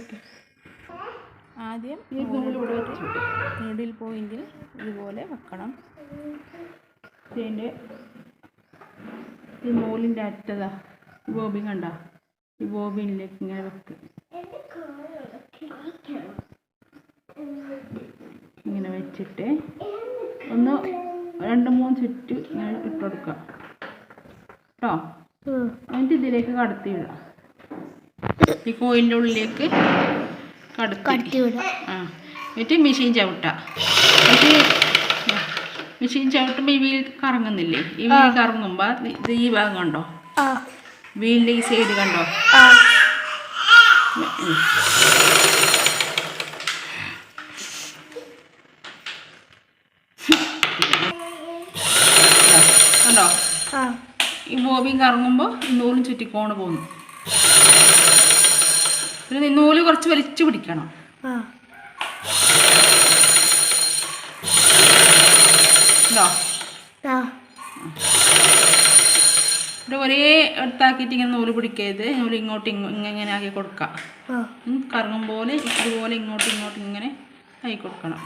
ഒക്കെ ആദ്യം ഈ നൂൽ ഇവിടെ വെച്ചു നീഡിൽ പോയിന്റിൽ ഇതുപോലെ വെക്കണം. ഇതിന്റെ ഈ മോളിന്റെ അറ്റതാ. ഈ ബോബിൻ കണ്ട? ഈ ബോബിനിലേക്ക് ഇങ്ങനെ വെക്ക്. ഇങ്ങനെ വെച്ചിട്ട് ഒന്ന് രണ്ട് മൂന്ന് ചുറ്റ് ഇങ്ങനെ ഇട്ട് കൊടുക്കുക കേട്ടോ എന്നിട്ട് ഇതിലേക്ക് കടത്തി വിടാം. ഈ കോയിന്റെ ഉള്ളിലേക്ക് കടത്തി. ആ. എന്നിട്ട് മെഷീൻ ചവിട്ട മെഷീൻ മെഷീൻ ചവിട്ടുമ്പോൾ ഈ വീൽ കറങ്ങുന്നില്ലേ? ഈ വീൽ കറങ്ങുമ്പോൾ ഇത് ഈ ഭാഗം കണ്ടോ? വീലിന്റെ ഈ സൈഡ് കണ്ടോ. കണ്ടോ? ഈ ബോബിൻ കറങ്ങുമ്പോൾ നൂറും ചുറ്റിക്കോണ് പോകുന്നു. പിന്നെ നിന്നൂൽ നൂൽ കുറച്ച് വലിച്ചു പിടിക്കണം. ഉണ്ടോ ഇവിടെ ഒരേ എടുത്താക്കിയിട്ട് ഇങ്ങനെ നൂൽ പിടിക്കരുത്. നൂൽ ഇങ്ങോട്ട് ഇങ്ങോ ഇങ്ങനെ ആക്കി കൊടുക്കാം. കറങ്ങും പോലെ ഇതുപോലെ ഇങ്ങോട്ട് ഇങ്ങോട്ട് ഇങ്ങനെ ആക്കി കൊടുക്കണം.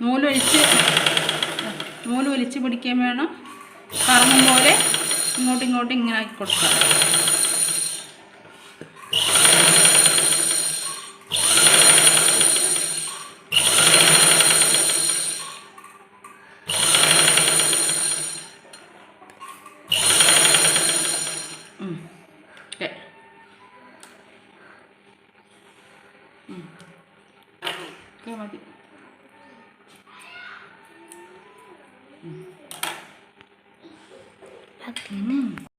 നൂൽ വലിച്ച് നൂൽ വലിച്ച് പിടിക്കാൻ വേണം കറങ്ങും പോലെ ഇങ്ങോട്ടും ഇങ്ങോട്ടും ഇങ്ങനെ ആക്കി കൊടുക്കുക. ഓക്കേ. ഉം. ഓക്കേ, മതി ഉം